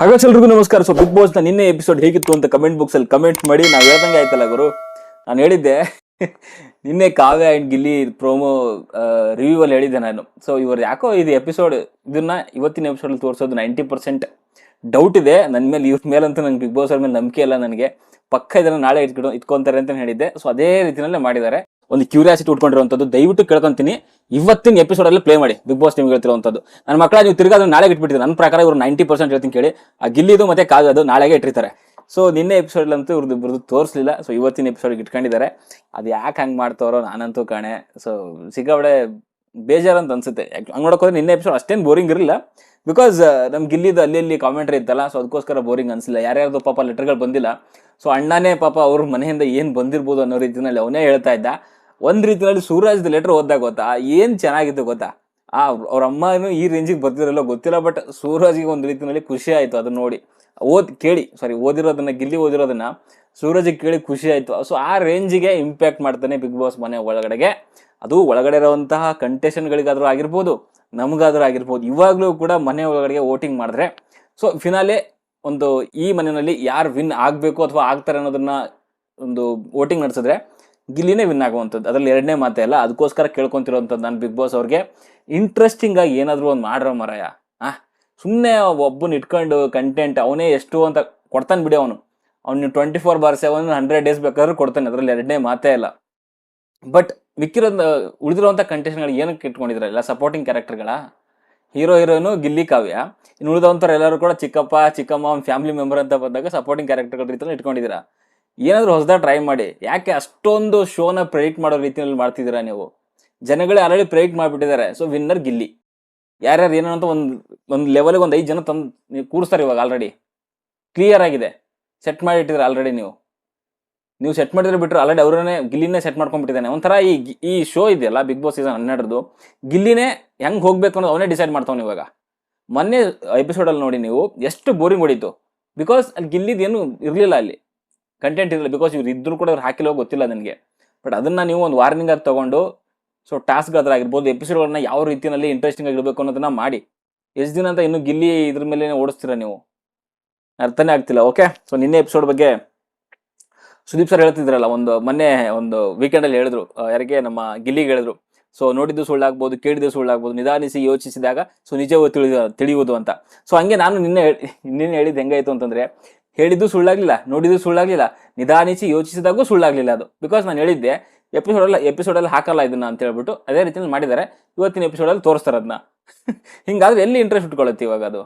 ಹಾಗಾದ್ರೆ ಎಲ್ರಿಗೂ ನಮಸ್ಕಾರ. ಸೊ ಬಿಗ್ ಬಾಸ್ನ ನಿನ್ನೆ ಎಪಿಸೋಡ್ ಹೇಗಿತ್ತು ಅಂತ ಕಮೆಂಟ್ ಬಾಕ್ಸ್ ಅಲ್ಲಿ ಕಮೆಂಟ್ ಮಾಡಿ ನಾವು ಹೇಳ್ದಂಗೆ ಆಯ್ತಲ್ಲ ಗುರು? ನಾನು ಹೇಳಿದ್ದೆ, ನಿನ್ನೆ Kavya and Gilli promo review ಅಲ್ಲಿ ಹೇಳಿದ್ದೆ ನಾನು. ಸೊ ಇವ್ರು ಯಾಕೋ ಇದು ಎಪಿಸೋಡ್ ಇದನ್ನ ಇವತ್ತಿನ ಎಪಿಸೋಡ್ ತೋರಿಸೋದು ನೈಂಟಿ ಪರ್ಸೆಂಟ್ ಡೌಟ್ ಇದೆ. ನನ್ನ ಮೇಲೆ, ಇವ್ರ ಮೇಲಂತೂ ನಂಗೆ ಬಿಗ್ ಬಾಸ್ ಅವ್ರ ಮೇಲೆ ನಂಬಿಕೆ ಇಲ್ಲ ನನಗೆ. ಪಕ್ಕ ಇದನ್ನ ನಾಳೆ ಇಟ್ಕೊಂಡು ಇಟ್ಕೊಂತಾರೆ ಅಂತ ಹೇಳಿದ್ದೆ. ಸೊ ಅದೇ ರೀತಿಯಲ್ಲೇ ಮಾಡಿದ್ದಾರೆ. ಒಂದು ಕ್ಯೂರಿಯಾಸಿಟಿ ಉಟ್ಕೊಂಡಿರುವಂಥದ್ದು ದಯವಿಟ್ಟು ಕೇಳ್ಕೊಂತೀನಿ. ಇವತ್ತಿನ ಎಪಿಸೋಡ್ ಅಲ್ಲಿ ಪ್ಲೇ ಮಾಡಿ ಬಿಗ್ ಬಾಸ್ ನಿಮ್ಗೆ ಹೇಳ್ತಿರುವಂತದ್ದು. ನನ್ನ ಮಕ್ಕಳ, ನೀವು ತಿರ್ಗಾ ನಾಳೆ ನಾಳೆಗೆ ಇಟ್ಬಿಟ್ಟಿದ್ದಾರೆ? ನನ್ನ ಪ್ರಕಾರ ಇವರು ನೈಂಟಿ ಪರ್ಸೆಂಟ್ ಹೇಳ್ತೀನಿ ಕೇಳಿ. ಆ ಗಿಲ್ಲಿದು ಮತ್ತೆ ಕಾವ್ಯದು ನಾಳೆಗೆ ಇಟ್ಟಿರ್ತಾರೆ. ಸೊ ನಿನ್ನೆ ಎಪಿಸೋಡ್ ಅಂತೂ ಇವ್ರದ್ದು ಇಬ್ರದ್ದು ತೋರಿಸಲಿಲ್ಲ. ಸೊ ಇವತ್ತಿನ ಎಪಿಸೋಡ್ ಇಟ್ಕೊಂಡಿದ್ದಾರೆ. ಅದು ಯಾಕೆ ಹಂಗೆ ಮಾಡ್ತಾರೋ ನಾನಂತೂ ಕಾಣೆ. ಸೊ ಸಿಗಾವಡೆ ಬೇಜಾರು ಅಂತ ಅನ್ಸುತ್ತೆ. ಹಂಗೆ ಹಂಗ್ ನೋಡಕ್ ಹೋದ್ರೆ ನಿನ್ನೆ ಎಪಿಸೋಡ್ ಅಷ್ಟೇನು ಬೋರಿಂಗ್ ಇರಲಿಲ್ಲ. ಬಿಕಾಸ್ ನಮ್ಮ ಗಿಲ್ಲಿದು ಅಲ್ಲಿ ಅಲ್ಲಿ ಕಾಮೆಂಟ್ರಿ ಇತ್ತಲ್ಲ ಸೊ ಅದಕ್ಕೋಸ್ಕರ ಬೋರಿಂಗ್ ಅನ್ಸಿಲ್ಲ. ಯಾರ್ಯಾರ್ದು ಪಾಪ ಲೆಟರ್ಗಳು ಬಂದಿಲ್ಲ. ಸೊ ಅಣ್ಣನೇ ಪಾಪ ಅವ್ರ ಮನೆಯಿಂದ ಏನು ಬಂದಿರ್ಬೋದು ಅನ್ನೋ ರೀತಿಯಲ್ಲಿ ಅವನೇ ಹೇಳ್ತಾ ಇದ್ದ. ಒಂದ್ ರೀತಿಯಲ್ಲಿ ಸೂರ್ಯಾಜ್ ಲೆಟರ್ ಓದ್ದಾಗ ಗೊತ್ತಾ? ಏನು ಚೆನ್ನಾಗಿತ್ತು ಗೊತ್ತಾ? ಆ ಅವ್ರ ಅಮ್ಮನೂ ಈ ರೇಂಜಿಗೆ ಬರ್ತಿದ್ರಲ್ಲ ಗೊತ್ತಿಲ್ಲ ಬಟ್ ಸೂರಜ್ಗೆ ಒಂದು ರೀತಿಯಲ್ಲಿ ಖುಷಿ ಆಯಿತು ಅದನ್ನ ನೋಡಿ. ಓದ್, ಕೇಳಿ ಸಾರಿ ಓದಿರೋದನ್ನ, ಗಿಲ್ಲಿ ಓದಿರೋದನ್ನ ಸೂರಜಿಗೆ ಕೇಳಿ ಖುಷಿ ಆಯಿತು. ಸೊ ಆ ರೇಂಜಿಗೆ ಇಂಪ್ಯಾಕ್ಟ್ ಮಾಡ್ತಾನೆ ಬಿಗ್ ಬಾಸ್ ಮನೆ ಒಳಗಡೆಗೆ. ಅದು ಒಳಗಡೆ ಇರುವಂತಹ ಕಂಟೆಸ್ಟೆಂಟ್ಗಳಿಗಾದ್ರೂ ಆಗಿರ್ಬೋದು, ನಮಗಾದರೂ ಆಗಿರ್ಬೋದು, ಇವಾಗಲೂ ಕೂಡ ಮನೆ ಒಳಗಡೆಗೆ ವೋಟಿಂಗ್ ಮಾಡಿದ್ರೆ. ಸೊ ಫಿನಾಲೆ ಒಂದು ಈ ಮನೆಯಲ್ಲಿ ಯಾರು ವಿನ್ ಆಗಬೇಕು ಅಥವಾ ಆಗ್ತಾರೆ ಅನ್ನೋದನ್ನ ಒಂದು ವೋಟಿಂಗ್ ನಡೆಸಿದ್ರೆ ಗಿಲ್ಲಿನೇ ವಿನ್ ಆಗುವಂಥದ್ದು. ಅದರಲ್ಲಿ ಎರಡನೇ ಮಾತೇ ಅಲ್ಲ ಅದಕ್ಕೋಸ್ಕರ ಕೇಳ್ಕೊತಿರೋವಂಥದ್ದು ನಾನು ಬಿಗ್ ಬಾಸ್ ಅವ್ರಿಗೆ. ಇಂಟ್ರೆಸ್ಟಿಂಗ್ ಆಗಿ ಏನಾದರೂ ಒಂದು ಮಾಡಿರೋ ಮರಯ. ಆ ಸುಮ್ಮನೆ ಒಬ್ಬನ ಇಟ್ಕೊಂಡು ಕಂಟೆಂಟ್ ಅವನೇ ಎಷ್ಟು ಅಂತ ಕೊಡ್ತಾನೆ ಬಿಡಿ ಅವನು. ಅವ್ನು twenty four bar seven hundred days ಬೇಕಾದ್ರೂ ಕೊಡ್ತಾನೆ, ಅದರಲ್ಲಿ ಎರಡನೇ ಮಾತೇ ಇಲ್ಲ ಬಟ್ ಮಿಕ್ಕಿರೋ ಉಳಿದಿರುವಂಥ ಕಂಟೆಸ್ಟ್ಗಳು ಏನಕ್ಕೆ ಇಟ್ಕೊಂಡಿದ್ರೆ? ಎಲ್ಲ ಸಪೋರ್ಟಿಂಗ್ ಕ್ಯಾರೆಕ್ಟರ್ಗಳ ಹೀರೋ ಹೀರೋನು ಗಿಲ್ಲಿ, ಕಾವ್ಯ. ಇನ್ನು ಉಳಿದವಂಥವ್ರು ಎಲ್ಲರೂ ಕೂಡ ಚಿಕ್ಕಪ್ಪ, ಚಿಕ್ಕಮ್ಮ ಫ್ಯಾಮಿಲಿ ಮೆಂಬರ್ ಅಂತ ಬಂದಾಗ ಸಪೋರ್ಟಿಂಗ್ ಕ್ಯಾರೆಕ್ಟರ್ಗಳ ರೀತಿಯಲ್ಲಿ ಇಟ್ಕೊಂಡಿದ್ದೀರಾ? ಏನಾದರೂ ಹೊಸದಾಗಿ ಟ್ರೈ ಮಾಡಿ. ಯಾಕೆ ಅಷ್ಟೊಂದು ಶೋನ ಪ್ರೆಡಿಕ್ಟ್ ಮಾಡೋ ರೀತಿಯಲ್ಲಿ ಮಾಡ್ತಿದ್ದೀರಾ ನೀವು? ಜನಗಳೇ ಆಲ್ರೆಡಿ ಪ್ರೆಡಿಕ್ಟ್ ಮಾಡಿಬಿಟ್ಟಿದ್ದಾರೆ. So winner Gilli. ಯಾರ್ಯಾರು ಏನೋ ಅಂತ ಒಂದು ಒಂದು ಲೆವೆಲ್ಗೆ ಒಂದು ಐದು ಜನ ತಂದು, ನೀವು ಕೂರಿಸ್ತಾರೆ ಇವಾಗ ಆಲ್ರೆಡಿ ಕ್ಲಿಯರ್ ಆಗಿದೆ. ಸೆಟ್ ಮಾಡಿ ಇಟ್ಟಿದ್ರೆ ಆಲ್ರೆಡಿ ನೀವು? ನೀವು ಸೆಟ್ ಮಾಡಿದ್ರೆ ಬಿಟ್ಟರೆ ಆಲ್ರೆಡಿ ಅವರನ್ನೇ ಗಿಲ್ಲಿನೇ ಸೆಟ್ ಮಾಡ್ಕೊಂಡ್ಬಿಟ್ಟಿದ್ದಾನೆ. ಒಂಥರ ಈ ಈ ಶೋ ಇದೆಯಲ್ಲ ಬಿಗ್ ಬಾಸ್ ಸೀಸನ್ ಹನ್ನೆರಡರದು ಗಿಲ್ಲಿನೇ ಹೆಂಗೆ ಹೋಗ್ಬೇಕು ಅನ್ನೋದು ಅವನೇ ಡಿಸೈಡ್ ಮಾಡ್ತಾವನು ಇವಾಗ. ಮೊನ್ನೆ ಎಪಿಸೋಡಲ್ಲಿ ನೋಡಿ ನೀವು, ಎಷ್ಟು ಬೋರಿಂಗ್ ಹೊಡಿತು. ಬಿಕಾಸ್ ಅಲ್ಲಿ ಗಿಲ್ಲಿದೇನು ಇರಲಿಲ್ಲ ಅಲ್ಲಿ. ಕಂಟೆಂಟ್ ಇರಲಿಲ್ಲ ಬಿಕಾಸ್ ಇವ್ರು ಇದ್ರು ಕೂಡ ಇವ್ರು ಹಾಕಿಲ್ಲ ಗೊತ್ತಿಲ್ಲ ನನಗೆ. ಬಟ್ ಅದನ್ನ ನೀವು ಒಂದು ವಾರ್ನಿಂಗ್ ಆಗಿ ತೊಗೊಂಡು ಸೊ ಟಾಸ್ಕ್ ಆಗಿರ್ಬೋದು ಎಪಿಸೋಡ್ಗಳನ್ನ ಯಾವ ರೀತಿಯಲ್ಲಿ ಇಂಟ್ರೆಸ್ಟಿಂಗ್ ಆಗಿರಬೇಕು ಅನ್ನೋದನ್ನ ಮಾಡಿ. ಎಷ್ಟು ದಿನ ಅಂತ ಇನ್ನು ಗಿಲ್ಲಿ ಇದ್ರ ಮೇಲೆ ಓಡಿಸ್ತೀರಾ ನೀವು? ಅರ್ಥನೇ ಆಗ್ತಿಲ್ಲ ಓಕೆ ಸೊ ನಿನ್ನೆ ಎಪಿಸೋಡ್ ಬಗ್ಗೆ ಸುದೀಪ್ ಸರ್ ಹೇಳ್ತಿದ್ರಲ್ಲ, ಒಂದು ಮೊನ್ನೆ ಒಂದು ವೀಕೆಂಡಲ್ಲಿ ಹೇಳಿದ್ರು ಯಾರಿಗೆ ನಮ್ಮ ಗಿಲ್ಲಿಗೆ ಹೇಳಿದ್ರು. ಸೊ ನೋಡಿದ್ದು ಸುಳ್ಳಾಗ್ಬೋದು, ಕೇಳಿದ್ದು ಸುಳ್ಳಾಗ್ಬೋದು, ನಿಧಾನಿಸಿ ಯೋಚಿಸಿದಾಗ ಸೊ ನಿಜವೂ ತಿಳಿದ, ತಿಳಿಯುವುದು ಅಂತ. ಸೊ ಹಂಗೆ ನಾನು ನಿನ್ನೆ ನಿನ್ನೆ ಹೇಳಿದ್ದು ಹೆಂಗಾಯಿತು ಅಂತಂದ್ರೆ ಹೇಳಿದ್ದು ಸುಳ್ಳಾಗ್ಲಿಲ್ಲ, ನೋಡಿದ್ದು ಸುಳ್ಳಾಗ್ಲಿಲ್ಲ, ನಿಧಾನಿಸಿ ಯೋಚಿಸಿದಾಗೂ ಸುಳ್ಳಾಗ್ಲಿಲ್ಲ ಅದು. ಬಿಕಾಸ್ ನಾನು ಹೇಳಿದ್ದೆ ಎಪಿಸೋಡ್ ಎಪಿಸೋಡಲ್ಲಿ ಎಪಿಸೋಡ್ ಅಲ್ಲಿ ಹಾಕಲ್ಲ ಇದನ್ನ ಅಂತ ಹೇಳ್ಬಿಟ್ಟು ಅದೇ ರೀತಿಯಲ್ಲಿ ಮಾಡಿದ್ದಾರೆ. ಇವತ್ತಿನ ಎಪಿಸೋಡ್ ಅಲ್ಲಿ ತೋರಿಸ್ತಾರೆ ಅದನ್ನ. ಹಿಂಗಾದ್ರೆ ಎಲ್ಲಿ ಇಂಟ್ರೆಸ್ಟ್ ಇಟ್ಕೊಳ್ಳುತ್ತೆ ಇವಾಗ ಅದು?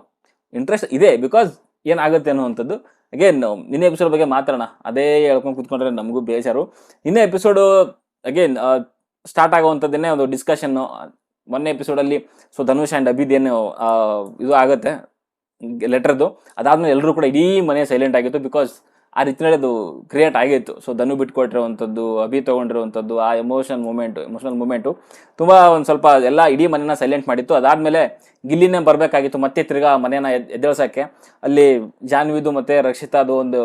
ಇಂಟ್ರೆಸ್ಟ್ ಇದೆ ಬಿಕಾಸ್ ಏನಾಗುತ್ತೆ ಅನ್ನುವಂಥದ್ದು ಅಗೇನ್ ನಿನ್ನೆ ಎಪಿಸೋಡ್ ಬಗ್ಗೆ ಮಾತಾಡೋಣ. ಅದೇ ಹೇಳ್ಕೊಂಡು ಕುತ್ಕೊಂಡ್ರೆ ನಮಗೂ ಬೇಜಾರು. ನಿನ್ನೆ ಎಪಿಸೋಡು ಅಗೇನ್ ಸ್ಟಾರ್ಟ್ ಆಗುವಂಥದ್ದನ್ನೇ ಒಂದು ಡಿಸ್ಕಷನ್ ಮೊನ್ನೆ ಎಪಿಸೋಡಲ್ಲಿ ಸೊ ಧನುಷ್ ಆ್ಯಂಡ್ ಅಭಿದೇನು ಇದು ಆಗುತ್ತೆ. ಲೆಟರ್ದು ಅದಾದ್ಮೇಲೆ ಎಲ್ಲರೂ ಕೂಡ ಇಡೀ ಮನೆ ಸೈಲೆಂಟ್ ಆಗಿತ್ತು ಬಿಕಾಸ್ ಆ ರೀತಿಯಲ್ಲಿ ಅದು ಕ್ರಿಯೇಟ್ ಆಗಿತ್ತು. ಸೊ ಧನು ಬಿಟ್ಕೊಟ್ಟಿರುವಂಥದ್ದು, ಅಭಿ ತೊಗೊಂಡಿರುವಂಥದ್ದು, ಆ ಎಮೋಷನ್ ಮೂಮೆಂಟ್ ಎಮೋಷನಲ್ ಮೂಮೆಂಟು ತುಂಬ ಒಂದು ಸ್ವಲ್ಪ ಎಲ್ಲ ಇಡೀ ಮನೆನ ಸೈಲೆಂಟ್ ಮಾಡಿತ್ತು. ಅದಾದಮೇಲೆ ಗಿಲ್ಲಿನೇ ಬರಬೇಕಾಗಿತ್ತು ಮತ್ತೆ ತಿರ್ಗಾ ಎದ್, ಎದ್ದೇಳ್ಸೋಕ್ಕೆ. ಅಲ್ಲಿ ಜಾನ್ವಿದು ಮತ್ತು ರಕ್ಷಿತಾದು ಒಂದು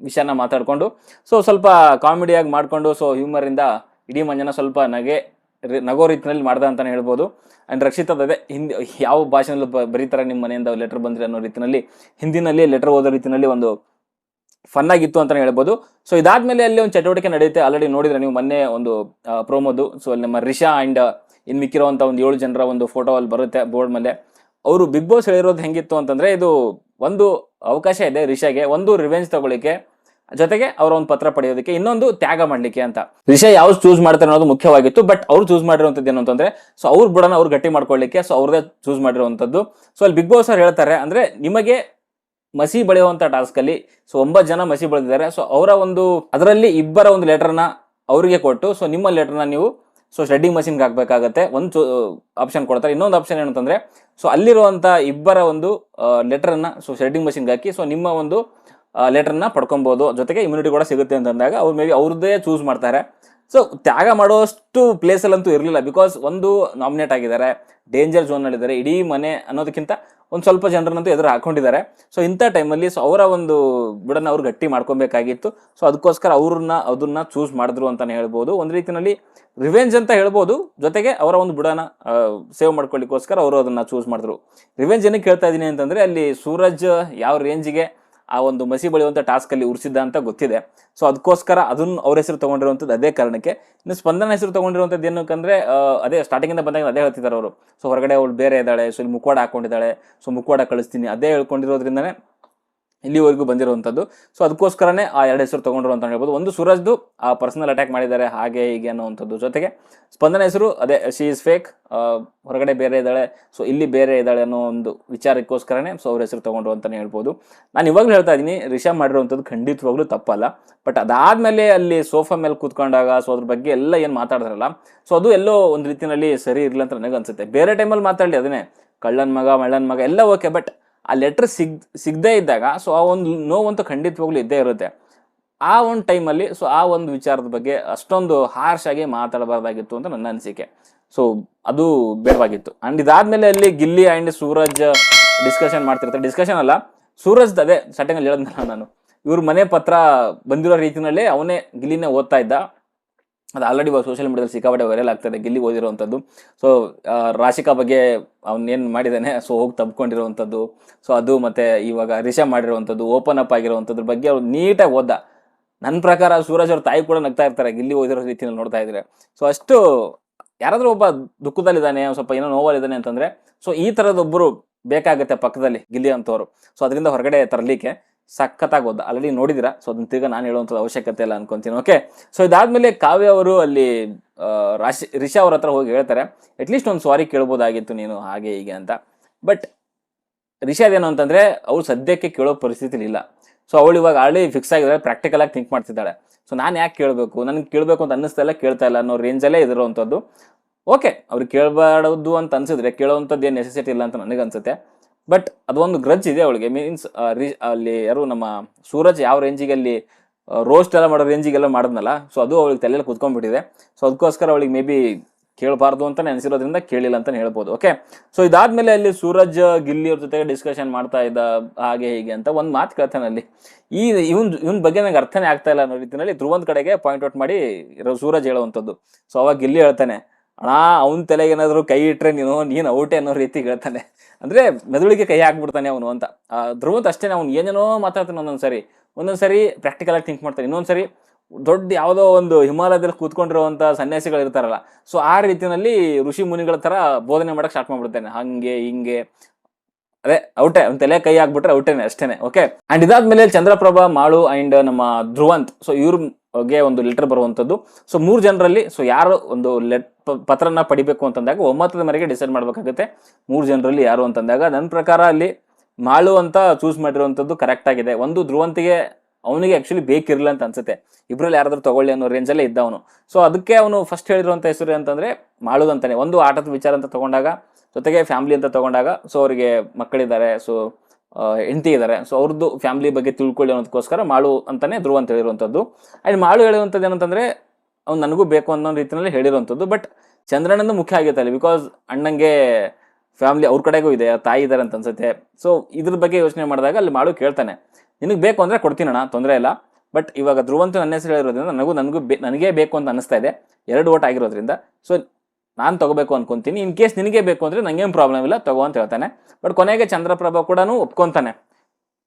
ವಿಷಯನ ಮಾತಾಡಿಕೊಂಡು. ಸೊ ಸ್ವಲ್ಪ ಕಾಮಿಡಿಯಾಗಿ ಮಾಡಿಕೊಂಡು ಸೊ ಹ್ಯೂಮರಿಂದ ಇಡೀ ಮನೆನ ಸ್ವಲ್ಪ ನಗೆ ನಗೋ ರೀತಿಯಲ್ಲಿ ಮಾಡ್ದ ಅಂತಲೇ ಹೇಳ್ಬೋದು. ಆ್ಯಂಡ್ ರಕ್ಷಿತದ ಅದೇ ಹಿಂದಿ ಯಾವ ಭಾಷೆನಲ್ಲೂ ಬ ಬರೀತಾರೆ ನಿಮ್ಮ ಮನೆಯಿಂದ ಲೆಟರ್ ಬಂದರೆ ಅನ್ನೋ ರೀತಿಯಲ್ಲಿ ಹಿಂದಿನಲ್ಲಿ ಲೆಟರ್ ಓದೋ ರೀತಿಯಲ್ಲಿ ಒಂದು ಫನ್ ಆಗಿತ್ತು ಅಂತಲೇ ಹೇಳ್ಬೋದು. ಸೊ ಇದಾದ್ಮೇಲೆ ಅಲ್ಲಿ ಒಂದು ಚಟುವಟಿಕೆ ನಡೆಯುತ್ತೆ. ಆಲ್ರೆಡಿ ನೋಡಿದ್ರೆ ನೀವು ಮೊನ್ನೆ ಒಂದು ಪ್ರೋಮೋದು ಸೊ ಅಲ್ಲಿ ನಮ್ಮ ರಿಷಾ ಆ್ಯಂಡ್ ಇನ್ನು ಮಿಕ್ಕಿರೋವಂಥ ಒಂದು ಏಳು ಜನರ ಒಂದು ಫೋಟೋ ಅಲ್ಲಿ ಬರುತ್ತೆ ಬೋರ್ಡ್ ಮೇಲೆ. ಅವರು ಬಿಗ್ ಬಾಸ್ ಹೇಳಿರೋದು ಹೆಂಗಿತ್ತು ಅಂತಂದ್ರೆ ಇದು ಒಂದು ಅವಕಾಶ ಇದೆ ರಿಷಾಗೆ. ಒಂದು ರಿವೆಂಜ್ ತಗೊಳ್ಳಿಕ್ಕೆ. ಜೊತೆಗೆ ಅವರ ಒಂದು ಪತ್ರ ಪಡೆಯೋದಕ್ಕೆ ಇನ್ನೊಂದು ತ್ಯಾಗ ಮಾಡ್ಲಿಕ್ಕೆ ಅಂತ. ವಿಷಯ ಯಾವ್ದು ಚೂಸ್ ಮಾಡ್ತಾರೆ ಅನ್ನೋದು ಮುಖ್ಯವಾಗಿತ್ತು ಬಟ್ ಅವ್ರು ಚೂಸ್ ಮಾಡಿರುವಂಥದ್ದು ಏನು ಅಂತಂದ್ರೆ ಸೊ ಅವ್ರ ಬುಡನ ಅವ್ರು ಗಟ್ಟಿ ಮಾಡ್ಕೊಳ್ಳಿಕ್ಕೆ ಸೊ ಅವ್ರದೇ ಚೂಸ್ ಮಾಡಿರುವಂಥದ್ದು. ಸೊ ಅಲ್ಲಿ ಬಿಗ್ ಬಾಸ್ ಅವ್ರು ಹೇಳ್ತಾರೆ, ಅಂದ್ರೆ ನಿಮಗೆ ಮಸಿ ಬೆಳೆಯುವಂತ ಟಾಸ್ಕ್ ಅಲ್ಲಿ ಸೊ ಒಂಬತ್ತು ಜನ ಮಸಿ ಬೆಳೆದಿದ್ದಾರೆ ಸೊ ಅವರ ಒಂದು, ಅದರಲ್ಲಿ ಇಬ್ಬರ ಒಂದು ಲೆಟರ್ನ ಅವರಿಗೆ ಕೊಟ್ಟು ಸೊ ನಿಮ್ಮ ಲೆಟರ್ನ ನೀವು ಸೊ ಶೆಡ್ಡಿಂಗ್ ಮಷಿನ್ಗೆ ಹಾಕ್ಬೇಕಾಗತ್ತೆ, ಒಂದು ಆಪ್ಷನ್ ಕೊಡ್ತಾರೆ. ಇನ್ನೊಂದು ಆಪ್ಷನ್ ಏನು ಅಂತಂದ್ರೆ ಸೊ ಅಲ್ಲಿರುವಂಥ ಇಬ್ಬರ ಒಂದು ಲೆಟರನ್ನು ಸೊ ಶೆಡ್ಡಿಂಗ್ ಮಷಿನ್ಗೆ ಹಾಕಿ ಸೊ ನಿಮ್ಮ ಒಂದು ಲೆಟರ್ನ ಪಡ್ಕೊಬೋದು. ಜೊತೆಗೆ ಇಮ್ಯುನಿಟಿ ಕೂಡ ಸಿಗುತ್ತೆ ಅಂತಂದಾಗ ಅವ್ರು ಮೇ ಬಿ ಅವ್ರದ್ದೇ ಚೂಸ್ ಮಾಡ್ತಾರೆ. ಸೊ ತ್ಯಾಗ ಮಾಡೋಷ್ಟು ಪ್ಲೇಸಲ್ಲಂತೂ ಇರಲಿಲ್ಲ ಬಿಕಾಸ್ ಒಂದು ನಾಮಿನೇಟ್ ಆಗಿದ್ದಾರೆ ಡೇಂಜರ್ ಝೋನಲ್ಲಿದ್ದಾರೆ ಇಡೀ ಮನೆ ಅನ್ನೋದಕ್ಕಿಂತ ಒಂದು ಸ್ವಲ್ಪ ಜನರನ್ನಂತೂ ಎದುರು ಹಾಕೊಂಡಿದ್ದಾರೆ. ಸೊ ಇಂಥ ಟೈಮಲ್ಲಿ ಸೊ ಅವರ ಒಂದು ಬಿಡನ್ನು ಅವ್ರು ಗಟ್ಟಿ ಮಾಡ್ಕೊಬೇಕಾಗಿತ್ತು. ಸೊ ಅದಕ್ಕೋಸ್ಕರ ಅವ್ರನ್ನ, ಅದನ್ನ ಚೂಸ್ ಮಾಡಿದ್ರು ಅಂತಲೇ ಹೇಳ್ಬೋದು. ಒಂದು ರೀತಿಯಲ್ಲಿ ರಿವೆಂಜ್ ಅಂತ ಹೇಳ್ಬೋದು. ಜೊತೆಗೆ ಅವರ ಒಂದು ಬುಡನ ಸೇವ್ ಮಾಡ್ಕೊಳ್ಳಿಕ್ಕೋಸ್ಕರ ಅವರು ಅದನ್ನು ಚೂಸ್ ಮಾಡಿದ್ರು. ರಿವೆಂಜ್ ಏನಕ್ಕೆ ಹೇಳ್ತಾ ಇದ್ದೀನಿ ಅಂತಂದರೆ ಅಲ್ಲಿ ಸೂರಜ್ ಯಾವ ರೇಂಜಿಗೆ ಆ ಒಂದು ಮಸಿ ಬಳಿಯುವಂಥ ಟಾಸ್ಕಲ್ಲಿ ಉರಿಸಿದ್ದ ಅಂತ ಗೊತ್ತಿದೆ. ಸೊ ಅದಕ್ಕೋಸ್ಕರ ಅದನ್ನು ಅವ್ರ ಹೆಸರು ತಗೊಂಡಿರುವಂಥದ್ದು ಅದೇ ಕಾರಣಕ್ಕೆ. ಇನ್ನು ಸ್ಪಂದನ ಹೆಸರು ತಗೊಂಡಿರುವಂಥದ್ದು ಅಂದ್ರೆ ಅದೇ ಸ್ಟಾರ್ಟಿಂಗಿಂದ ಬಂದಾಗ ಅದೇ ಹೇಳ್ತಿದ್ದಾರೆ ಅವರು. ಸೊ ಹೊರಗಡೆ ಅವಳು ಬೇರೆ ಇದ್ದಾಳೆ ಸೊ ಇಲ್ಲಿ ಮುಖವಾಡ ಹಾಕೊಂಡಿದ್ದಾಳೆ ಸೊ ಮುಖವಾಡ ಕಳಿಸ್ತೀನಿ, ಅದೇ ಹೇಳ್ಕೊಂಡಿರೋದ್ರಿಂದನೇ ಇಲ್ಲಿವರೆಗೂ ಬಂದಿರುವಂಥದ್ದು ಸೊ ಅದಕ್ಕೋಸ್ಕರನೇ ಆ ಎರಡು ಹೆಸರು ತೊಗೊಂಡ್ರು ಅಂತ ಹೇಳ್ಬೋದು. ಒಂದು ಸೂರಜ್ದು, ಆ ಪರ್ಸನಲ್ ಅಟ್ಯಾಕ್ ಮಾಡಿದ್ದಾರೆ, ಹಾಗೆ ಹೀಗೆ ಅನ್ನೋವಂಥದ್ದು. ಜೊತೆಗೆ, ಸ್ಪಂದನ ಹೆಸರು, ಅದೇ ಶಿ ಇಸ್ ಫೇಕ್ ಹೊರಗಡೆ ಬೇರೆ ಇದ್ದಾಳೆ ಸೊ ಇಲ್ಲಿ ಬೇರೆ ಇದ್ದಾಳೆ ಅನ್ನೋ ಒಂದು ವಿಚಾರಕ್ಕೋಸ್ಕರನೇ ಸೊ ಅವ್ರ ಹೆಸರು ತಗೊಂಡ್ರು ಅಂತಲೇ ಹೇಳ್ಬೋದು. ನಾನು ಇವಾಗಲೂ ಹೇಳ್ತಾ ಇದ್ದೀನಿ ರಿಷಾ ಮಾಡಿರುವಂಥದ್ದು ಖಂಡಿತವಾಗ್ಲೂ ತಪ್ಪಲ್ಲ. ಬಟ್ ಅದಾದಮೇಲೆ ಅಲ್ಲಿ ಸೋಫಾ ಮೇಲೆ ಕೂತ್ಕೊಂಡಾಗ ಸೊ ಅದ್ರ ಬಗ್ಗೆ ಎಲ್ಲ ಏನು ಮಾತಾಡಿದ್ರಲ್ಲ ಸೊ ಅದು ಎಲ್ಲೋ ಒಂದು ರೀತಿಯಲ್ಲಿ ಸರಿ ಇರಲಿಲ್ಲ ಅಂತ ನನಗೆ ಅನ್ಸುತ್ತೆ ಬೇರೆ ಟೈಮಲ್ಲಿ ಮಾತಾಡಲಿ, ಅದನ್ನೇ. ಕಳ್ಳನ ಮಗ, ಮಳ್ಳನ ಮಗ, ಎಲ್ಲ ಓಕೆ ಬಟ್ ಆ ಲೆಟ್ರ್ ಸಿಗ್, ಸಿಗದೇ ಇದ್ದಾಗ ಸೊ ಆ ಒಂದು ನೋವಂತೂ ಖಂಡಿತವಾಗ್ಲೂ ಇದ್ದೇ ಇರುತ್ತೆ. ಆ ಒಂದು ಟೈಮಲ್ಲಿ ಸೊ ಆ ಒಂದು ವಿಚಾರದ ಬಗ್ಗೆ ಅಷ್ಟೊಂದು ಹಾರ್ಶ್ ಆಗಿ ಮಾತಾಡಬಾರ್ದಾಗಿತ್ತು ಅಂತ ನನ್ನ ಅನಿಸಿಕೆ. ಸೊ ಅದು ಬೇಡವಾಗಿತ್ತು. ಆ್ಯಂಡ್ ಇದಾದಮೇಲೆ ಅಲ್ಲಿ ಗಿಲ್ಲಿ ಆ್ಯಂಡ್ ಸೂರಜ್ ಡಿಸ್ಕಷನ್ ಮಾಡ್ತಿರ್ತಾರೆ. ಡಿಸ್ಕಷನ್ ಅಲ್ಲ, ಸೂರಜ್ದು ಅದೇ ಸ್ಟಾರ್ಟಿಂಗಲ್ಲಿ ಹೇಳಿದ್ನಲ್ಲ ನಾನು. ಇವ್ರ ಮನೆ ಪತ್ರ ಬಂದಿರೋ ರೀತಿಯಲ್ಲಿ ಅವನೇ ಗಿಲ್ಲಿನೇ ಓದ್ತಾ ಇದ್ದ. ಅದು ಆಲ್ರೆಡಿ ಸೋಷಿಯಲ್ ಮೀಡಿಯಾದಲ್ಲಿ ಸಿಕ್ಕಾಪಟ್ಟೆ ವೈರಲ್ ಆಗ್ತದೆ, ಗಿಲ್ಲಿ ಓದಿರುವಂಥದ್ದು. ಸೊ ರಾಶಿಕಾ ಬಗ್ಗೆ ಅವನೇನು ಮಾಡಿದ್ದಾನೆ ಸೊ ಹೋಗಿ ತಬ್ಕೊಂಡಿರುವಂಥದ್ದು. ಸೊ ಅದು ಮತ್ತು ಇವಾಗ ರಿಷಾ ಮಾಡಿರುವಂಥದ್ದು ಓಪನ್ ಅಪ್ ಆಗಿರುವಂಥದ್ರ ಬಗ್ಗೆ ಅವ್ರು ನೀಟಾಗಿ ಓದ್ದ. ನನ್ನ ಪ್ರಕಾರ ಸೂರಜ್ ಅವ್ರ ತಾಯಿ ಕೂಡ ನಗ್ತಾ ಇರ್ತಾರೆ, ಗಿಲ್ಲಿ ಓದಿರೋ ರೀತಿಯಲ್ಲಿ ನೋಡ್ತಾ ಇದ್ರೆ. ಸೊ ಅಷ್ಟು ಯಾರಾದರೂ ಒಬ್ಬ ದುಃಖದಲ್ಲಿದ್ದಾನೆ ಸ್ವಲ್ಪ ಏನೋ ನೋವಲ್ಲಿದ್ದಾನೆ ಅಂತಂದರೆ ಸೊ ಈ ಥರದೊಬ್ಬರು ಬೇಕಾಗುತ್ತೆ ಪಕ್ಕದಲ್ಲಿ ಗಿಲ್ಲಿ ಅಂತವರು. ಸೊ ಅದರಿಂದ ಹೊರಗಡೆ ತರಲಿಕ್ಕೆ ಸಖತ್ತಾಗಿ ಓದ ಆಲ್ರೆಡಿ ನೋಡಿದಿರಾ ಸೊ ಅದನ್ನ ತಿರ್ಗ ನಾನು ಹೇಳುವಂಥದ್ದು ಅವಶ್ಯಕತೆ ಇಲ್ಲ ಅನ್ಕೊಂತೀನಿ. ಓಕೆ ಸೊ ಇದಾದ್ಮೇಲೆ ಕಾವ್ಯ ಅವರು ಅಲ್ಲಿ ರಾಶಿ, ರಿಷಾ ಅವ್ರ ಹತ್ರ ಹೋಗಿ ಹೇಳ್ತಾರೆ ಅಟ್ಲೀಸ್ಟ್ ಒಂದು ಸಾರಿ ಕೇಳ್ಬೋದಾಗಿತ್ತು ನೀನು ಹಾಗೆ ಹೀಗೆ ಅಂತ. ಬಟ್ ರಿಷಾ ಏನು ಅಂತಂದ್ರೆ, ಅವ್ರು ಸದ್ಯಕ್ಕೆ ಕೇಳೋ ಪರಿಸ್ಥಿತಿ ಇಲ್ಲ. ಸೊ ಅವಳು ಇವಾಗ ಆಲ್ರೆಡಿ ಫಿಕ್ಸ್ ಆಗಿದ್ದಾರೆ ಪ್ರಾಕ್ಟಿಕಲ್ ಆಗಿ ಥಿಂಕ್ ಮಾಡ್ತಿದ್ದಾಳೆ. ಸೊ ನಾನು ಯಾಕೆ ಕೇಳಬೇಕು? ನನಗೆ ಕೇಳಬೇಕು ಅಂತ ಅನ್ನಿಸ್ತಾ ಇಲ್ಲ, ಕೇಳ್ತಾ ಇಲ್ಲ ಅನ್ನೋ ರೇಂಜಲ್ಲೇ ಇರೋವಂಥದ್ದು ಓಕೆ ಅವ್ರು ಕೇಳಬಾರ್ದು ಅಂತ ಅನ್ಸಿದ್ರೆ, ಕೇಳೋವಂಥದ್ದು ಏನು ನೆಸೆಸಿಟಿ ಇಲ್ಲ ಅಂತ ನನಗೆ ಅನ್ಸುತ್ತೆ ಬಟ್ ಅದೊಂದು ಗ್ರಜ್ ಇದೆ ಅವಳಿಗೆ. ಮೀನ್ಸ್ ಅಲ್ಲಿ ಯಾರು ನಮ್ಮ ಸೂರಜ್ ಯಾವ ರೇಂಜಿಗೆ ಅಲ್ಲಿ ರೋಸ್ಟ್ ಎಲ್ಲ ಮಾಡೋ ರೇಂಜಿಗೆಲ್ಲ ಮಾಡಿದ್ನಲ್ಲ ಸೊ ಅದು ಅವಳಿಗೆ ತಲೆಯಲ್ಲಿ ಕುತ್ಕೊಂಡ್ಬಿಟ್ಟಿದೆ. ಸೊ ಅದಕ್ಕೋಸ್ಕರ ಅವಳಿಗೆ ಮೇ ಬಿ ಕೇಳಬಾರ್ದು ಅಂತಾನೆ ನೆನೆಸಿರೋದ್ರಿಂದ ಕೇಳಿಲ್ಲ ಅಂತಾನೆ ಹೇಳ್ಬೋದು ಓಕೆ ಸೊ ಇದಾದ್ಮೇಲೆ ಅಲ್ಲಿ ಸೂರಜ್, ಗಿಲ್ಲಿ ಅವ್ರ ಜೊತೆಗೆ ಡಿಸ್ಕಷನ್ ಮಾಡ್ತಾ ಇದ್ದ ಹಾಗೆ ಹೀಗೆ ಅಂತ ಒಂದು ಮಾತು ಕೇಳ್ತಾನೆ ಅಲ್ಲಿ ಈ ಇವನ್ ಇವನ್ ಬಗ್ಗೆ ನಂಗೆ ಅರ್ಥನೇ ಆಗ್ತಾ ಇಲ್ಲ ಅನ್ನೋ ರೀತಿಯಲ್ಲಿ ಧ್ರುವಂತ್ ಕಡೆಗೆ ಪಾಯಿಂಟ್ ಔಟ್ ಮಾಡಿ ಸೂರಜ್ ಹೇಳುವಂಥದ್ದು. ಸೊ ಅವಾಗ ಗಿಲ್ಲಿ ಹೇಳ್ತಾನೆ ಅಣ್ಣ, ಅವನ ತಲೆಗೆ ಏನಾದರೂ ಕೈ ಇಟ್ಟರೆ ನೀನು ನೀನು ಔಟೆ ಅನ್ನೋ ರೀತಿ ಹೇಳ್ತಾನೆ. ಅಂದರೆ ಮೆದುಳಿಗೆ ಕೈ ಹಾಕ್ಬಿಡ್ತಾನೆ ಅವನು ಅಂತ. ಧ್ರುವಂತ ಅಷ್ಟೇ, ಅವ್ನು ಏನೇನೋ ಮಾತಾಡ್ತಾನೆ ಒಂದೊಂದು ಸರಿ. ಒಂದೊಂದು ಸರಿ ಪ್ರಾಕ್ಟಿಕಲಾಗಿ ಥಿಂಕ್ ಮಾಡ್ತಾನೆ. ಇನ್ನೊಂದು ಸರಿ ದೊಡ್ಡ ಯಾವುದೋ ಒಂದು ಹಿಮಾಲಯದಲ್ಲಿ ಕೂತ್ಕೊಂಡಿರುವಂಥ ಸನ್ಯಾಸಿಗಳು ಇರ್ತಾರಲ್ಲ. ಸೊ ಆ ರೀತಿಯಲ್ಲಿ ಋಷಿ ಮುನಿಗಳ ಥರ ಬೋಧನೆ ಮಾಡೋಕ್ಕೆ ಸ್ಟಾರ್ಟ್ ಮಾಡ್ಬಿಡ್ತಾನೆ. ಹಾಗೆ, ಹಿಂಗೆ. ಅದೇ, ಔಟೆ. ಅವ್ನ ತಲೆ ಕೈ ಹಾಕ್ಬಿಟ್ರೆ ಔಟೇನೆ ಅಷ್ಟೇ ಓಕೆ ಅಂಡ್ ಇದಾದ್ಮೇಲೆ ಚಂದ್ರಪ್ರಭಾ, ಮಾಳು ಅಂಡ್ ನಮ್ಮ ಧ್ರುವಂತ್. ಸೊ ಇವ್ರ ಬಗ್ಗೆ ಒಂದು ಲೆಟರ್ ಬರುವಂಥದ್ದು ಸೊ ಮೂರು ಜನರಲ್ಲಿ ಸೊ ಯಾರು ಒಂದು ಲೆಟ್ ಪತ್ರನ ಪಡಿಬೇಕು ಅಂತಂದಾಗ ಒಮ್ಮತದ ಮೇರೆಗೆ ಡಿಸೈಡ್ ಮಾಡಬೇಕಾಗುತ್ತೆ. ಮೂರು ಜನರಲ್ಲಿ ಯಾರು ಅಂತಂದಾಗ ನನ್ನ ಪ್ರಕಾರ ಅಲ್ಲಿ ಮಾಳು ಅಂತ ಚೂಸ್ ಮಾಡಿರುವಂಥದ್ದು ಕರೆಕ್ಟ್ ಆಗಿದೆ. ಒಂದು ಧ್ರುವಂತಿಗೆ ಅವನಿಗೆ ಆ್ಯಕ್ಚುಲಿ ಬೇಕಿರಲಿಲ್ಲ ಅಂತ ಅನ್ಸುತ್ತೆ. ಇಬ್ಬರಲ್ಲಿ ಯಾರಾದರೂ ತಗೊಳ್ಳಿ ಅನ್ನೋ ರೇಂಜಲ್ಲೇ ಇದ್ದ ಅವನು. ಸೊ ಅದಕ್ಕೆ ಅವನು ಫಸ್ಟ್ ಹೇಳಿರುವಂಥ ಹೆಸರು ಅಂತಂದ್ರೆ ಮಾಳುದಂತಾನೆ ಒಂದು ಆಟದ ವಿಚಾರ ಅಂತ ತಗೊಂಡಾಗ, ಜೊತೆಗೆ ಫ್ಯಾಮಿಲಿ ಅಂತ ತಗೊಂಡಾಗ ಸೊ ಅವರಿಗೆ ಮಕ್ಕಳಿದ್ದಾರೆ. ಸೊ ಹೆಂಡತಿ ಇದ್ದಾರೆ ಸೊ ಅವ್ರದ್ದು ಫ್ಯಾಮಿಲಿ ಬಗ್ಗೆ ತಿಳ್ಕೊಳ್ಳಿ ಅನ್ನೋದಕ್ಕೋಸ್ಕರ ಮಾಳು ಅಂತಾನೆ ಧ್ರುವ ಅಂತ ಹೇಳಿರುವಂಥದ್ದು. ಆ್ಯಂಡ್ ಮಾಳು ಹೇಳುವಂಥದ್ದು ಏನಂತಂದ್ರೆ, ಅವ್ನು ನನಗೂ ಬೇಕು ಅನ್ನೋ ರೀತಿಯಲ್ಲಿ ಹೇಳಿರುವಂಥದ್ದು. ಬಟ್ ಚಂದ್ರನಂದು ಮುಖ್ಯ ಆಗಿತ್ತು ಅಲ್ಲಿ ಬಿಕಾಸ್ ಅಣ್ಣಂಗೆ ಫ್ಯಾಮಿಲಿ ಅವ್ರ ಕಡೆಗೂ ಇದೆ ತಾಯಿ ಇದ್ದಾರೆ ಅಂತ ಅನ್ಸುತ್ತೆ. ಸೊ ಇದ್ರ ಬಗ್ಗೆ ಯೋಚನೆ ಮಾಡಿದಾಗ ಅಲ್ಲಿ ಮಾಡು ಕೇಳ್ತಾನೆ. ನಿನಗೆ ಬೇಕು ಅಂದರೆ ಕೊಡ್ತೀನಣ್ಣ ತೊಂದರೆ ಇಲ್ಲ. ಬಟ್ ಇವಾಗ ಧ್ರುವಂತ ನನ್ನ ಹೆಸರು ಹೇಳಿರೋದ್ರಿಂದ ನನಗೂ ನನಗೂ ಬೇ, ನನಗೇ ಬೇಕು ಅಂತ ಅನಿಸ್ತಾ ಇದೆ. ಎರಡು ಓಟ್ ಆಗಿರೋದ್ರಿಂದ. ಸೊ ನಾನು ತಗೋಬೇಕು ಅನ್ಕೊಂತೀನಿ ಇನ್ ಕೇಸ್ ನಿನಗೆ ಬೇಕು ಅಂದರೆ ನಂಗೇನು ಪ್ರಾಬ್ಲಮ್ ಇಲ್ಲ, ತಗೋ ಅಂತ ಹೇಳ್ತಾನೆ. ಬಟ್ ಕೊನೆಗೆ ಚಂದ್ರಪ್ರಭಾ ಕೂಡ ಒಪ್ಕೊಂತಾನೆ.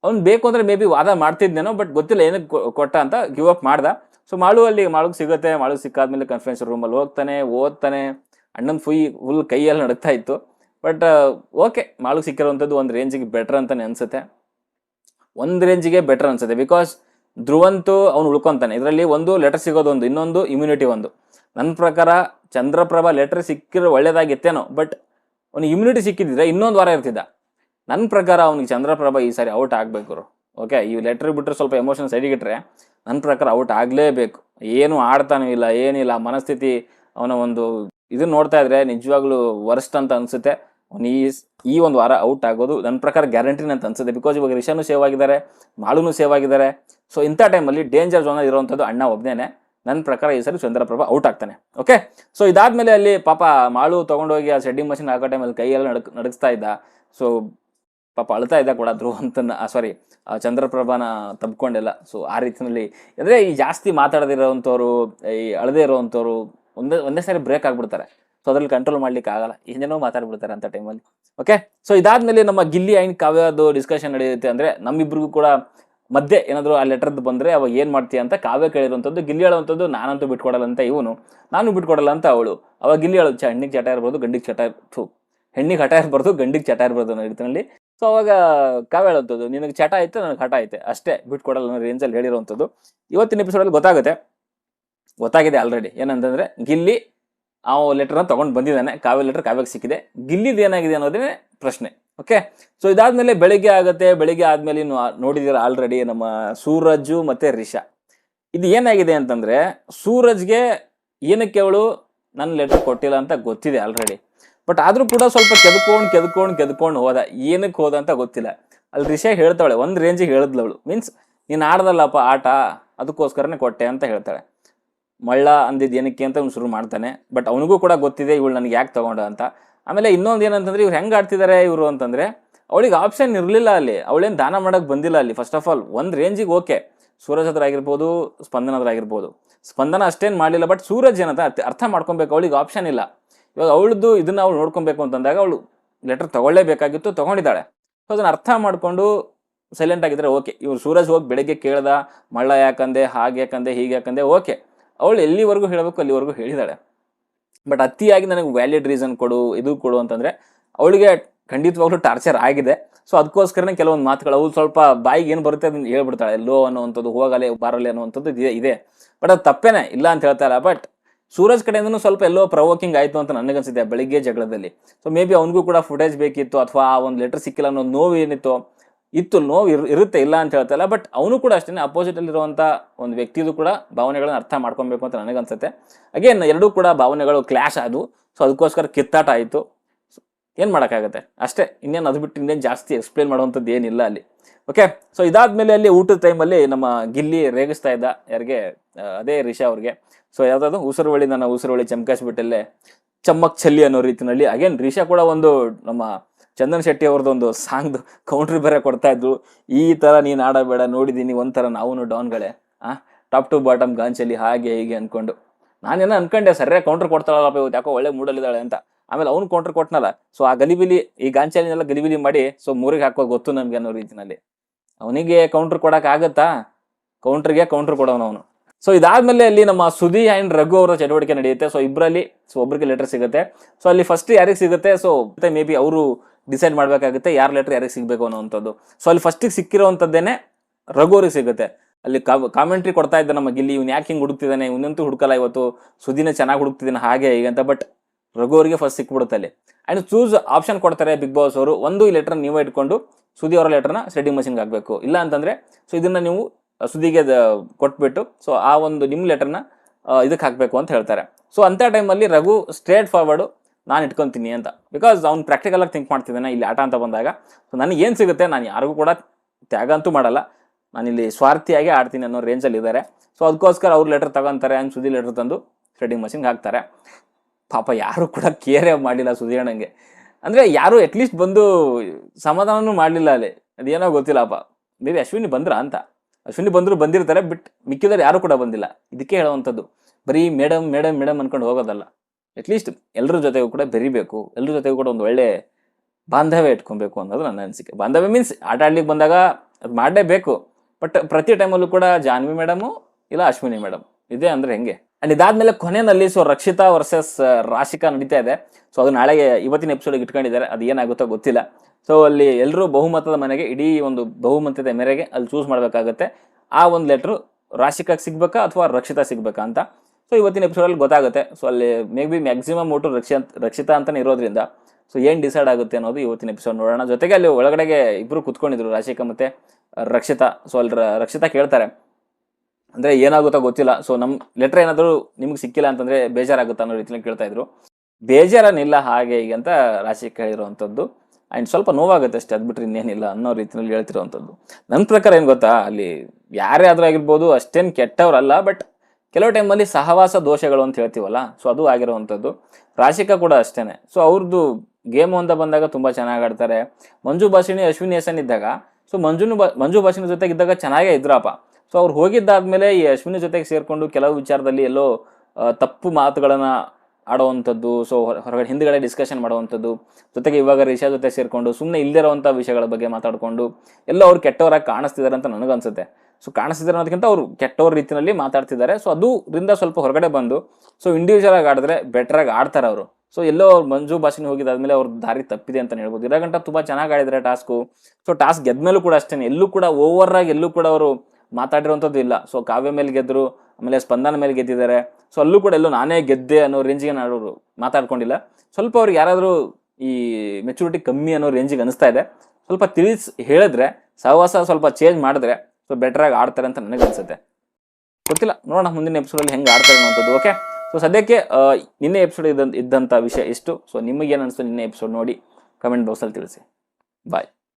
ಅವ್ನು ಬೇಕು ಅಂದರೆ ಮೇ ಬಿ ವಾದ ಮಾಡ್ತಿದ್ನೇನೋ ಬಟ್ ಗೊತ್ತಿಲ್ಲ ಏನಕ್ಕೆ ಕೊಟ್ಟ ಅಂತ ಗಿವ್ ಅಪ್ ಮಾಡ್ದ. ಸೊ ಮಾಳು ಅಲ್ಲಿ, ಮಾಳುಗೆ ಸಿಗುತ್ತೆ, ಮಾಳು ಸಿಕ್ಕಾದ್ಮೇಲೆ ಕಾನ್ಫರೆನ್ಸ್ ರೂಮಲ್ಲಿ ಹೋಗ್ತಾನೆ, ಓದ್ತಾನೆ. ಅಣ್ಣನ ಫುಯ್ ಫುಲ್ ಕೈಯಲ್ಲಿ ನಡುತ್ತಾ ಇತ್ತು. ಬಟ್ ಓಕೆ ಮಾಳುಗ್ ಸಿಕ್ಕಿರೋವಂಥದ್ದು ಒಂದು ರೇಂಜಿಗೆ ಬೆಟರ್ ಅಂತಾನೆ ಅನಿಸುತ್ತೆ. ಒಂದು ರೇಂಜಿಗೆ ಬೆಟರ್ ಅನ್ಸುತ್ತೆ ಬಿಕಾಸ್ ಧ್ರುವಂತೂ ಅವ್ನು ಉಳ್ಕೊಂತಾನೆ. ಇದರಲ್ಲಿ ಒಂದು ಲೆಟರ್ ಸಿಗೋದು ಒಂದು ಇನ್ನೊಂದು ಇಮ್ಯುನಿಟಿ ಒಂದು. ನನ್ನ ಪ್ರಕಾರ ಚಂದ್ರಪ್ರಭಾ ಲೆಟರ್ ಸಿಕ್ಕಿರೋ ಒಳ್ಳೇದಾಗಿತ್ತೇನೋ ಬಟ್ ಅವ್ನಿಗೆ ಇಮ್ಯುನಿಟಿ ಸಿಕ್ಕಿದ್ರೆ ಇನ್ನೊಂದು ವಾರ ಇರ್ತಿದ್ದ. ನನ್ನ ಪ್ರಕಾರ ಅವ್ನಿಗೆ ಚಂದ್ರಪ್ರಭಾ ಈ ಸಾರಿ ಔಟ್ ಆಗಬೇಕು ಓಕೆ ಈ ಲೆಟ್ರ್ ಬಿಟ್ಟರೆ ಸ್ವಲ್ಪ ಎಮೋಷನ್ ಸರಿಗಿಟ್ರೆ ನನ್ನ ಪ್ರಕಾರ ಔಟ್ ಆಗಲೇಬೇಕು. ಏನು ಆಡ್ತಾನೂ ಇಲ್ಲ, ಏನಿಲ್ಲ, ಮನಸ್ಥಿತಿ ಅವನ ಒಂದು ಇದನ್ನ ನೋಡ್ತಾ ಇದ್ರೆ ನಿಜವಾಗ್ಲೂ ವರ್ಸ್ಟ್ ಅಂತ ಅನ್ಸುತ್ತೆ. ಅವ್ನು ಈ ಈ ಒಂದು ವಾರ ಔಟ್ ಆಗೋದು ನನ್ನ ಪ್ರಕಾರ ಗ್ಯಾರಂಟಿನ ಅಂತ ಅನ್ಸುತ್ತೆ. ಬಿಕಾಸ್ ಇವಾಗ ರಿಷಾನು ಸೇವ್ ಆಗಿದ್ದಾರೆ, ಮಾಳುನು ಸೇವ್ ಆಗಿದ್ದಾರೆ. ಸೊ ಇಂಥ ಟೈಮಲ್ಲಿ ಡೇಂಜರ್ ಜೋನಲ್ಲಿ ಇರುವಂಥದ್ದು ಅಣ್ಣ ಒಬ್ಬನೇ ನನ್ನ ಪ್ರಕಾರ ಈ ಸರಿ ಚಂದ್ರಪ್ರಭ ಔಟ್ ಆಗ್ತಾನೆ. ಓಕೆ ಸೊ ಇದಾದ್ಮೇಲೆ ಅಲ್ಲಿ ಪಾಪ ಮಾಳು ತೊಗೊಂಡೋಗಿ ಆ ಶೆಡ್ಡಿಂಗ್ ಮಷಿನ್ ಹಾಕೋ ಟೈಮಲ್ಲಿ ಕೈಯೆಲ್ಲ ನಡಕ್, ನಡಗಿಸ್ತಾ ಇದ್ದ. ಸೊ ಪಾಪ ಅಳ್ತಾ ಇದ್ದ ಕೂಡ ಧ್ರುವ ಸಾರಿ ಚಂದ್ರಪ್ರಭಾನ ತಬ್ಕೊಂಡೆಲ್ಲ. ಸೊ ಆ ರೀತಿಯಲ್ಲಿ. ಅಂದರೆ ಈ ಜಾಸ್ತಿ ಮಾತಾಡದಿರೋವಂಥವ್ರು ಈ ಅಳದೇ ಇರೋವಂಥವ್ರು ಒಂದೇ ಒಂದೇ ಸಾರಿ ಬ್ರೇಕ್ ಆಗಿಬಿಡ್ತಾರೆ. ಸೊ ಅದ್ರಲ್ಲಿ ಕಂಟ್ರೋಲ್ ಮಾಡ್ಲಿಕ್ಕೆ ಆಗಲ್ಲ. ಏನೇನೋ ಮಾತಾಡ್ಬಿಡ್ತಾರೆ ಅಂತ ಟೈಮಲ್ಲಿ ಓಕೆ ಸೊ ಇದಾದ್ಮೇಲೆ ನಮ್ಮ ಗಿಲ್ಲಿ ಐನ್ ಕಾವ್ಯದು ಡಿಸ್ಕಷನ್ ನಡೆಯುತ್ತೆ ಅಂದರೆ ನಮ್ಮಿಬ್ರಿಗೂ ಕೂಡ ಮಧ್ಯೆ ಏನಾದರೂ ಆ ಲೆಟರ್ದು ಬಂದರೆ ಅವಾಗ ಏನು ಮಾಡ್ತೀಯ ಅಂತ ಕಾವ್ಯ ಕೇಳಿರುವಂಥದ್ದು ಗಿಲ್ಲಿ ಹೇಳುವಂಥದ್ದು ನಾನಂತೂ ಬಿಟ್ಕೊಡಲ್ಲ ಅಂತ ಇವನು. ನಾನು ಬಿಟ್ಕೊಡಲ್ಲ ಅಂತ ಅವಳು. ಅವಾಗ ಗಿಲ್ಲಿ ಹೇಳೋದು ಚ ಹೆಣ್ಣಿಗೆ ಚಟ ಇರ್ಬೋದು ಗಂಡಿಗೆ ಚಟ ಥು. ಹೆಣ್ಣಿಗೆ ಹಠ ಇರ್ಬಾರ್ದು, ಗಂಡಿಗೆ ಚಟ ಇರ್ಬಾರ್ದು ಅನ್ನೋ ರೀತಿಯಲ್ಲಿ. ಸೊ ಅವಾಗ ಕಾವ್ಯ ಹೇಳುವಂಥದ್ದು ನಿನಗೆ ಚಟ ಐತೆ ನನಗೆ ಹಠ ಐತೆ ಅಷ್ಟೇ, ಬಿಟ್ಕೊಡಲ್ಲ ಅನ್ನೋ ರೇಂಜಲ್ಲಿ ಹೇಳಿರುವಂಥದ್ದು ಇವತ್ತಿನ ಎಪಿಸೋಡಲ್ಲಿ ಗೊತ್ತಾಗುತ್ತೆ. ಗೊತ್ತಾಗಿದೆ ಆಲ್ರೆಡಿ ಏನಂತಂದ್ರೆ, ಗಿಲ್ಲಿ ಆ ಲೆಟರ್ನ ತೊಗೊಂಡು ಬಂದಿದ್ದಾನೆ. ಕಾವ್ಯ ಲೆಟರ್ ಕಾವ್ಯಕ್ಕೆ ಸಿಕ್ಕಿದೆ. ಗಿಲ್ಲಿದು ಏನಾಗಿದೆ ಅನ್ನೋದೇ ಪ್ರಶ್ನೆ. ಓಕೆ ಸೊ ಇದಾದ್ಮೇಲೆ ಬೆಳಿಗ್ಗೆ ಆಗುತ್ತೆ. ಬೆಳಿಗ್ಗೆ ಆದ್ಮೇಲೆ ಆ- ಆಲ್ರೆಡಿ ನಮ್ಮ ಸೂರಜ್ ಮತ್ತೆ ರಿಷಾ. ಇದು ಏನಾಗಿದೆ ಅಂತಂದ್ರೆ, ಸೂರಜ್ಗೆ ಏನಕ್ಕೆ ಅವಳು ನನ್ನ ಲೆಟರ್ ಕೊಟ್ಟಿಲ್ಲ ಅಂತ ಗೊತ್ತಿದೆ ಆಲ್ರೆಡಿ ಬಟ್ ಆದ್ರೂ ಕೂಡ ಸ್ವಲ್ಪ ಕೆದ್ಕೊಂಡು ಕೆದ್ಕೊಂಡು ಕೆದ್ಕೊಂಡು ಹೋದ. ಏನಕ್ಕೆ ಹೋದ ಅಂತ ಗೊತ್ತಿಲ್ಲ. ಅಲ್ಲಿ ರಿಷಾ ಹೇಳ್ತಾಳೆ, ಒಂದು ರೇಂಜಿಗೆ ಹೇಳಿದ್ಲು ಅವಳು. ಮೀನ್ಸ್ ನೀನು ಆಡ್ದಲ್ಲಪ್ಪ ಆಟ, ಅದಕ್ಕೋಸ್ಕರನೇ ಕೊಟ್ಟೆ ಅಂತ ಹೇಳ್ತಾಳೆ. ಮಳ್ಳ ಅಂದಿದ್ದು ಏನಕ್ಕೆ ಅಂತ ಅವ್ನು ಶುರು ಮಾಡ್ತಾನೆ. ಬಟ್ ಅವನಿಗೂ ಕೂಡ ಗೊತ್ತಿದೆ, ಇವಳು ನನಗೆ ಯಾಕೆ ತಗೊಂಡ ಅಂತ. ಆಮೇಲೆ ಇನ್ನೊಂದು ಏನಂತಂದ್ರೆ ಇವ್ರು ಹೆಂಗೆ ಆಡ್ತಿದ್ದಾರೆ ಇವರು ಅಂತಂದ್ರೆ, ಅವಳಿಗೆ ಆಪ್ಷನ್ ಇರಲಿಲ್ಲ ಅಲ್ಲಿ. ಅವಳೇನು ದಾನ ಮಾಡಕ್ ಬಂದಿಲ್ಲ ಅಲ್ಲಿ. ಫಸ್ಟ್ ಆಫ್ ಆಲ್ ಒಂದು ರೇಂಜಿಗೆ ಓಕೆ ಸೂರಜ್ ಹತ್ರ ಆಗಿರ್ಬೋದು, ಸ್ಪಂದನ ಹತ್ರ ಆಗಿರ್ಬೋದು. ಸ್ಪಂದನ ಅಷ್ಟೇನು ಮಾಡಲಿಲ್ಲ ಬಟ್ ಸೂರಜ್ ಏನಂತ ಅರ್ಥ- ಅರ್ಥ ಮಾಡ್ಕೊಬೇಕು. ಅವಳಿಗೆ ಆಪ್ಷನ್ ಇಲ್ಲ. ಇವಾಗ ಅವಳದ್ದು ಇದನ್ನ ಅವಳು ನೋಡ್ಕೊಬೇಕು ಅಂತಂದಾಗ ಅವಳು ಲೆಟರ್ ತಗೊಳ್ಳೇಬೇಕಾಗಿತ್ತು, ತಗೊಂಡಿದ್ದಾಳೆ. ಸೊ ಅದನ್ನ ಅರ್ಥ ಮಾಡ್ಕೊಂಡು ಸೈಲೆಂಟ್ ಆಗಿದ್ರೆ ಓಕೆ ಇವ್ರು ಸೂರಜ್ ಹೋಗಿ ಬೆಳಗ್ಗೆ ಕೇಳ್ದ, ಮಳ್ಳ ಯಾಕಂದೆ, ಹಾಗೆ ಯಾಕಂದೆ, ಹೀಗೆ ಯಾಕಂದೆ ಓಕೆ ಅವಳು ಎಲ್ಲಿವರೆಗೂ ಹೇಳಬೇಕು, ಅಲ್ಲಿವರೆಗೂ ಹೇಳಿದಾಳೆ. ಬಟ್ ಅತಿಯಾಗಿ ನನಗೆ ವ್ಯಾಲಿಡ್ ರೀಸನ್ ಕೊಡು, ಇದು ಕೊಡು ಅಂತಂದ್ರೆ, ಅವಳಿಗೆ ಖಂಡಿತವಾಗ್ಲೂ ಟಾರ್ಚರ್ ಆಗಿದೆ. ಸೊ ಅದಕ್ಕೋಸ್ಕರನೇ ಕೆಲವೊಂದು ಮಾತುಗಳು, ಅವಳು ಸ್ವಲ್ಪ ಬಾಯಿಗೆ ಏನು ಬರುತ್ತೆ ಅದನ್ನ ಹೇಳ್ಬಿಡ್ತಾಳೆ. ಲೋ ಅನ್ನೋವಂಥದ್ದು, ಹೋಗಲೆ, ಬರಲೆ ಅನ್ನೋವಂಥದ್ದು ಇದೆ ಇದೆ. ಬಟ್ ಅದು ತಪ್ಪೇನೆ, ಇಲ್ಲ ಅಂತ ಹೇಳ್ತಾ ಇಲ್ಲ. ಬಟ್ ಸೂರಜ್ ಕಡೆಯಿಂದನು ಸ್ವಲ್ಪ ಎಲ್ಲೋ ಪ್ರವೋಕಿಂಗ್ ಆಯಿತು ಅಂತ ನನಗನ್ಸಿದೆ ಬೆಳಿಗ್ಗೆ ಜಗಳದಲ್ಲಿ. ಸೊ ಮೇ ಬಿ ಅವನಿಗೂ ಕೂಡ ಫುಟೇಜ್ ಬೇಕಿತ್ತು, ಅಥವಾ ಆ ಒಂದು ಲೆಟರ್ ಸಿಕ್ಕಿಲ್ಲ ಅನ್ನೋ ನೋವು ಏನಿತ್ತು ಇತ್ತು, ನೋವು ಇರ್, ಇರುತ್ತೆ, ಇಲ್ಲ ಅಂತ ಹೇಳ್ತಲ್ಲ ಬಟ್ ಅವನು ಕೂಡ ಅಷ್ಟೇ ಅಪೋಸಿಟ್ ಅಲ್ಲಿರುವಂಥ ಒಂದು ವ್ಯಕ್ತಿದು ಕೂಡ ಭಾವನೆಗಳನ್ನ ಅರ್ಥ ಮಾಡ್ಕೊಬೇಕು ಅಂತ ನನಗನ್ಸುತ್ತೆ. ಅಗೇನ್ ಎರಡೂ ಕೂಡ ಭಾವನೆಗಳು ಕ್ಲಾಶ್ ಆದವು ಸೊ ಅದಕ್ಕೋಸ್ಕರ ಕಿತ್ತಾಟ ಆಯಿತು. ಏನು ಮಾಡೋಕ್ಕಾಗುತ್ತೆ? ಅಷ್ಟೇ, ಇನ್ನೇನು ಅದು ಬಿಟ್ಟು ಇನ್ನೇನು ಜಾಸ್ತಿ ಎಕ್ಸ್ಪ್ಲೇನ್ ಮಾಡುವಂಥದ್ದು ಏನಿಲ್ಲ ಅಲ್ಲಿ. ಓಕೆ ಸೊ ಇದಾದ್ಮೇಲೆ ಅಲ್ಲಿ ಊಟದ ಟೈಮಲ್ಲಿ ನಮ್ಮ ಗಿಲ್ಲಿ ರೇಗಿಸ್ತಾ ಇದ್ದ, ಯಾರಿಗೆ? ಅದೇ ರಿಷಾ ಅವ್ರಿಗೆ. ಸೊ ಯಾವ್ದಾದ್ರು ಉಸಿರುವಳಿ ನನ್ನ ಉಸಿರುವಳಿ ಚಮಕಾಸ್ಬಿಟ್ಟಲ್ಲೇ ಚಮ್ಮಕ್ ಚಲ್ಲಿ ಅನ್ನೋ ರೀತಿನಲ್ಲಿ ಅಗೇನ್ ರಿಷಾ ಕೂಡ ಒಂದು ನಮ್ಮ ಚಂದನ್ ಶೆಟ್ಟಿ ಅವ್ರದ್ದೊಂದು ಸಾಂಗ್ದು ಕೌಂಟ್ರಿ ಬೇರೆ ಕೊಡ್ತಾ ಇದ್ರು. ಈ ತರ ನೀನು ಆಡಬೇಡ ನೋಡಿದೀನಿ ಒಂಥರ ನಾವು ಡೌನ್ಗಳೇ ಆ ಟಾಪ್ ಟು ಬಾಟಮ್ ಗಾಂಚಲಿ ಹಾಗೆ ಹೀಗೆ ಅನ್ಕೊಂಡು. ನಾನೇನೋ ಅನ್ಕೊಂಡೆ, ಸರ್ರೆ ಕೌಂಟರ್ ಕೊಡ್ತಾಳಲ್ಲಪ್ಪ ಇವತ್ತು ಯಾಕೋ ಒಳ್ಳೆ ಮೂಡಲಿದ್ದಾಳೆ ಅಂತ. ಆಮೇಲೆ ಅವ್ನು ಕೌಂಟರ್ ಕೊಟ್ಟನಲ್ಲ ಸೊ ಆ ಗಲಿಬಿಲಿ, ಈ ಗಾಂಚಲಿನೆಲ್ಲ ಗಲಿಬಿಲಿ ಮಾಡಿ ಸೊ ಮೂರಿಗೆ ಹಾಕೋ ಗೊತ್ತು ನಮ್ಗೆ ಅನ್ನೋ ರೀತಿನಲ್ಲಿ. ಅವನಿಗೆ ಕೌಂಟ್ರ್ ಕೊಡಕ್ ಆಗತ್ತಾ? ಕೌಂಟರ್ಗೆ ಕೌಂಟರ್ ಕೊಡೋನು ಅವನು. ಸೊ ಇದಾದ್ಮೇಲೆ ಅಲ್ಲಿ ನಮ್ಮ ಸುದಿ ಅಂಡ್ ರಘು ಅವರ ಚಟುವಟಿಕೆ ನಡೆಯುತ್ತೆ. ಸೊ ಇಬ್ಬರಲ್ಲಿ ಸೊ ಒಬ್ಬರಿಗೆ ಲೆಟರ್ ಸಿಗುತ್ತೆ. ಸೊ ಅಲ್ಲಿ ಫಸ್ಟ್ ಯಾರಿಗೆ ಸಿಗುತ್ತೆ? ಸೊ ಮೇ ಬಿ ಅವರು ಡಿಸೈಡ್ ಮಾಡಬೇಕಾಗುತ್ತೆ ಯಾರು ಲೆಟರ್ ಯಾರಿಗೆ ಸಿಗಬೇಕು ಅನ್ನೋವಂಥದ್ದು. ಸೊ ಅಲ್ಲಿ ಫಸ್ಟಿಗೆ ಸಿಕ್ಕಿರೋವಂಥದ್ದೇನೆ ರಘು ಅವ್ರಿಗೆ ಸಿಗುತ್ತೆ. ಅಲ್ಲಿ ಕಾಮೆಂಟ್ರಿ ಕೊಡ್ತಾ ಇದ್ದ ನಮ್ಮ ಗಿಲ್ಲಿ, ಇವ್ನು ಯಾಕೆ ಹಿಂಗೆ ಹುಡುಕ್ತಿದ್ದಾನೆ? ಇವನಂತೂ ಹುಡುಕಲ್ಲ ಇವತ್ತು. ಸುದಿನ ಚೆನ್ನಾಗಿ ಹುಡುಕ್ತಿದ್ದಾನೆ, ಹಾಗೆ ಅಂತ. ಬಟ್ ರಘು ಅವರಿಗೆ ಫಸ್ಟ್ ಸಿಕ್ಬಿಡುತ್ತೆ ಅಲ್ಲಿ. ಆ್ಯಂಡ್ ಚೂಸ್ ಆಪ್ಷನ್ ಕೊಡ್ತಾರೆ ಬಿಗ್ ಬಾಸ್ ಅವರು. ಒಂದು ಈ ಲೆಟರ್ ನೀವೇ ಇಟ್ಕೊಂಡು ಸುದಿ ಅವರ ಲೆಟರ್ನ ಸೆಟ್ಟಿಂಗ್ ಮಷಿನ್ಗೆ ಹಾಕಬೇಕು. ಇಲ್ಲ ಅಂತಂದರೆ ಸೊ ಇದನ್ನು ನೀವು ಸುದಿಗೆ ಕೊಟ್ಬಿಟ್ಟು ಸೊ ಆ ಒಂದು ನಿಮ್ಮ ಲೆಟರ್ನ ಇದಕ್ಕೆ ಹಾಕಬೇಕು ಅಂತ ಹೇಳ್ತಾರೆ. ಸೊ ಅಂಥ ಟೈಮಲ್ಲಿ ರಘು ಸ್ಟ್ರೇಟ್ ಫಾರ್ವರ್ಡು ನಾನು ಇಟ್ಕೊತೀನಿ ಅಂತ. ಬಿಕಾಸ್ ಅವ್ನು ಪ್ರಾಕ್ಟಿಕಲ್ ಆಗಿ ಥಿಂಕ್ ಮಾಡ್ತಿದ್ದಾನೆ, ಇಲ್ಲಿ ಆಟ ಅಂತ ಬಂದಾಗ. ಸೊ ನನಗೆ ಏನು ಸಿಗುತ್ತೆ, ನಾನು ಯಾರಿಗೂ ಕೂಡ ತ್ಯಾಗ ಅಂತೂ ಮಾಡಲ್ಲ. ನಾನಿಲ್ಲಿ ಸ್ವಾರ್ಥಿಯಾಗಿ ಆಡ್ತೀನಿ ಅನ್ನೋ ರೇಂಜಲ್ಲಿ ಇದ್ದಾರೆ ಸೊ ಅದಕ್ಕೋಸ್ಕರ ಅವ್ರು ಲೆಟರ್ ತಗೊಂತಾರೆ ಆ್ಯಂಡ್ ಸುದ್ದಿ ಲೆಟರ್ ತಂದು ಸೆಟ್ಟಿಂಗ್ ಮಷಿನ್ಗೆ ಹಾಕ್ತಾರೆ. ಪಾಪ ಯಾರು ಕೂಡ ಕೇರೇ ಮಾಡಲಿಲ್ಲ ಸುಧಿಯಣ್ಣಂಗೆ ಅಂದರೆ ಯಾರು ಅಟ್ಲೀಸ್ಟ್ ಬಂದು ಸಮಾಧಾನನೂ ಮಾಡಲಿಲ್ಲ ಅಲ್ಲಿ. ಅದೇನೋ ಗೊತ್ತಿಲ್ಲಪ್ಪ ಮೇ ಬಿ ಅಶ್ವಿನಿ ಬಂದ್ರ ಅಂತ. ಅಶ್ವಿನಿ ಬಂದರೂ ಬಂದಿರ್ತಾರೆ ಬಿಟ್ ಮಿಕ್ಕಿದವ್ರು ಯಾರು ಕೂಡ ಬಂದಿಲ್ಲ. ಇದಕ್ಕೆ ಹೇಳುವಂಥದ್ದು. ಬರೀ ಮೇಡಮ್ ಮೇಡಮ್ ಮೇಡಮ್ ಅಂದ್ಕೊಂಡು ಹೋಗೋದಲ್ಲ. ಅಟ್ಲೀಸ್ಟ್ ಎಲ್ಲರ ಜೊತೆಗೂ ಕೂಡ ಬೆರಿಬೇಕು ಎಲ್ಲರ ಜೊತೆಗೂ ಕೂಡ ಒಂದು ಒಳ್ಳೆ ಬಾಂಧವ್ಯ ಇಟ್ಕೊಬೇಕು ಅನ್ನೋದು ನನ್ನ ಅನಿಸಿಕೆ. ಬಾಂಧವ್ಯ ಮೀನ್ಸ್ ಆಟ ಆಡ್ಲಿಕ್ಕೆ ಬಂದಾಗ ಅದು ಮಾಡಲೇಬೇಕು ಬಟ್ ಪ್ರತಿ ಟೈಮಲ್ಲೂ ಕೂಡ ಜಾನ್ವಿ ಮೇಡಮು ಇಲ್ಲ ಅಶ್ವಿನಿ ಮೇಡಮ್ ಇದೆ ಅಂದರೆ ಹೆಂಗೆ? ಆ್ಯಂಡ್ ಇದಾದಮೇಲೆ ಕೊನೆಯಲ್ಲಿ ಸೊ ರಕ್ಷಿತಾ ವರ್ಸಸ್ ರಾಶಿಕಾ ನಡೀತಾ ಇದೆ. ಸೊ ಅದು ನಾಳೆಗೆ ಇವತ್ತಿನ ಎಪಿಸೋಡ್ಗೆ ಇಟ್ಕೊಂಡಿದ್ದಾರೆ, ಅದು ಏನಾಗುತ್ತೋ ಗೊತ್ತಿಲ್ಲ. ಸೊ ಅಲ್ಲಿ ಎಲ್ಲರೂ ಬಹುಮತದ ಮನೆಗೆ, ಇಡೀ ಒಂದು ಬಹುಮತದ ಮೇರೆಗೆ ಅಲ್ಲಿ ಚೂಸ್ ಮಾಡಬೇಕಾಗತ್ತೆ. ಆ ಒಂದು ಲೆಟ್ರು ರಾಶಿಕಾಗೆ ಸಿಗ್ಬೇಕಾ ಅಥವಾ ರಕ್ಷಿತಾ ಸಿಗ್ಬೇಕಾ ಅಂತ? ಸೊ ಇವತ್ತಿನ ಎಪಿಸೋಡಲ್ಲಿ ಗೊತ್ತಾಗುತ್ತೆ. ಸೊ ಅಲ್ಲಿ ಮೇ ಬಿ ಮ್ಯಾಕ್ಸಿಮಮ್ ಒಟ್ಟು ರಕ್ಷಿ ರಕ್ಷಿತಾ ಅಂತಲೇ ಇರೋದ್ರಿಂದ. ಸೊ ಏನು ಡಿಸೈಡ್ ಆಗುತ್ತೆ ಅನ್ನೋದು ಇವತ್ತಿನ ಎಪಿಸೋಡ್ ನೋಡೋಣ. ಜೊತೆಗೆ ಅಲ್ಲಿ ಒಳಗಡೆಗೆ ಇಬ್ಬರು ಕುತ್ಕೊಂಡಿದ್ರು ರಾಶಿಕಾ ಮತ್ತು ರಕ್ಷಿತಾ. ಸೊ ಅಲ್ಲಿ ರಕ್ಷಿತಾ ಕೇಳ್ತಾರೆ. ಅಂದ್ರೆ ಏನಾಗುತ್ತೋ ಗೊತ್ತಿಲ್ಲ. ಸೊ ನಮ್ಮ ಲೆಟರ್ ಏನಾದರೂ ನಿಮ್ಗೆ ಸಿಕ್ಕಿಲ್ಲ ಅಂತಂದ್ರೆ ಬೇಜಾರಾಗುತ್ತೆ ಅನ್ನೋ ರೀತಿಯಲ್ಲಿ ಕೇಳ್ತಾ ಇದ್ರು. ಬೇಜಾರನಿಲ್ಲ ಹಾಗೆ ಹೀಗೆ ಅಂತ ರಾಶಿಕಾ ಹೇಳಿರುವಂಥದ್ದು ಆ್ಯಂಡ್ ಸ್ವಲ್ಪ ನೋವಾಗುತ್ತೆ ಅಷ್ಟೇ, ಅದು ಬಿಟ್ರೆ ಇನ್ನೇನಿಲ್ಲ ಅನ್ನೋ ರೀತಿಯಲ್ಲಿ ಹೇಳ್ತಿರುವಂಥದ್ದು ನನ್ನ ಪ್ರಕಾರ ಏನು ಗೊತ್ತಾ, ಅಲ್ಲಿ ಯಾರೇ ಆದರೂ ಆಗಿರ್ಬೋದು, ಅಷ್ಟೇನು ಕೆಟ್ಟವರಲ್ಲ ಬಟ್ ಕೆಲವು ಟೈಮಲ್ಲಿ ಸಹವಾಸ ದೋಷಗಳು ಅಂತ ಹೇಳ್ತೀವಲ್ಲ ಸೊ ಅದು ಆಗಿರುವಂಥದ್ದು. ರಾಶಿಕಾ ಕೂಡ ಅಷ್ಟೇ ಸೊ ಅವ್ರದ್ದು ಗೇಮು ಅಂತ ಬಂದಾಗ ತುಂಬ ಚೆನ್ನಾಗಿ ಆಡ್ತಾರೆ. ಮಂಜು ಭಾಷಿಣಿ, ಅಶ್ವಿನಿ ಹೆಸನ್ ಇದ್ದಾಗ ಸೊ ಮಂಜುನು ಮಂಜು ಭಾಷಿಣಿ ಜೊತೆಗೆ ಇದ್ದಾಗ ಚೆನ್ನಾಗೇ ಇದ್ರಪ್ಪ. ಸೊ ಅವ್ರು ಹೋಗಿದ್ದಾದ್ಮೇಲೆ ಈ ಅಶ್ವಿನಿ ಜೊತೆಗೆ ಸೇರಿಕೊಂಡು ಕೆಲವು ವಿಚಾರದಲ್ಲಿ ಎಲ್ಲೋ ತಪ್ಪು ಮಾತುಗಳನ್ನು ಆಡುವಂಥದ್ದು ಸೊ ಹೊರಗಡೆ ಹಿಂದ್ಗಡೆ ಡಿಸ್ಕಷನ್ ಮಾಡುವಂಥದ್ದು, ಜೊತೆಗೆ ಇವಾಗ ರಿಷಾ ಜೊತೆ ಸೇರಿಕೊಂಡು ಸುಮ್ಮನೆ ಇಲ್ದಿರೋವಂಥ ವಿಷಯಗಳ ಬಗ್ಗೆ ಮಾತಾಡಿಕೊಂಡು ಎಲ್ಲ ಅವ್ರು ಕೆಟ್ಟವರಾಗಿ ಕಾಣಿಸ್ತಿದ್ದಾರೆ ಅಂತ ನನಗನ್ಸುತ್ತೆ ಸೊ ಕಾಣಿಸ್ತಿದ್ದಾರೆ ಅನ್ನೋದಕ್ಕಿಂತ ಅವರು ಕೆಟ್ಟವ್ರ ರೀತಿಯಲ್ಲಿ ಮಾತಾಡ್ತಿದ್ದಾರೆ. ಸೊ ಅದರಿಂದ ಸ್ವಲ್ಪ ಹೊರಗಡೆ ಬಂದು ಸೊ ಇಂಡಿವಿಜುವಲ್ ಆಗಿ ಆಡಿದ್ರೆ ಬೆಟ್ರಾಗಿ ಆಡ್ತಾರೆ ಅವರು. ಸೊ ಎಲ್ಲೋ ಅವ್ರು ಮಂಜು ಭಾಷೆನ ಹೋಗಿದ್ದಾದ್ಮೇಲೆ ಅವ್ರ ದಾರಿ ತಪ್ಪಿದೆ ಅಂತ ಹೇಳ್ಬೋದು. ಇರಾಗಂಟ ತುಂಬ ಚೆನ್ನಾಗಿ ಆಡಿದ್ದಾರೆ ಟಾಸ್ಕು. ಸೊ ಟಾಸ್ಕ್ ಗೆದ್ಮೇಲೂ ಕೂಡ ಅಷ್ಟೇ ಎಲ್ಲೂ ಕೂಡ ಓವರ್ ಆಗಿ ಎಲ್ಲೂ ಕೂಡ ಅವರು ಮಾತಾಡಿರುವಂಥದ್ದು ಇಲ್ಲ. ಸೊ ಕಾವ್ಯ ಮೇಲೆ ಗೆದ್ದರು ಆಮೇಲೆ ಸ್ಪಂದನ ಮೇಲೆ ಗೆದ್ದಿದ್ದಾರೆ. ಸೊ ಅಲ್ಲೂ ಕೂಡ ಎಲ್ಲೋ ನಾನೇ ಗೆದ್ದೆ ಅನ್ನೋ ರೇಂಜಿಗೆ ಅವರು ಮಾತಾಡ್ಕೊಂಡಿಲ್ಲ. ಸ್ವಲ್ಪ ಅವ್ರಿಗೆ ಯಾರಾದರೂ ಈ ಮೆಚುರಿಟಿ ಕಮ್ಮಿ ಅನ್ನೋ ರೇಂಜಿಗೆ ಅನಿಸ್ತಾ ಇದೆ. ಸ್ವಲ್ಪ ತಿಳಿಸ್, ಹೇಳಿದ್ರೆ, ಸಹವಾಸ ಸ್ವಲ್ಪ ಚೇಂಜ್ ಮಾಡಿದ್ರೆ ಸೊ ಬೆಟ್ರಾಗಿ ಆಡ್ತಾರೆ ಅಂತ ನನಗೆ ಅನಿಸುತ್ತೆ. ಗೊತ್ತಿಲ್ಲ, ನೋಡೋಣ ಮುಂದಿನ ಎಪಿಸೋಡಲ್ಲಿ ಹೆಂಗೆ ಆಡ್ತಾರೆ ಅನ್ನೋಂಥದ್ದು ಓಕೆ ಸೊ ಸದ್ಯಕ್ಕೆ ನಿನ್ನೆ ಎಪಿಸೋಡ್ ಇದ್ದಂಥ ವಿಷಯ ಇಷ್ಟು. ಸೊ ನಿಮಗೇನು ಅನಿಸ್ತು ನಿನ್ನೆ ಎಪಿಸೋಡ್ ನೋಡಿ ಕಮೆಂಟ್ ಬಾಕ್ಸಲ್ಲಿ ತಿಳಿಸಿ. ಬಾಯ್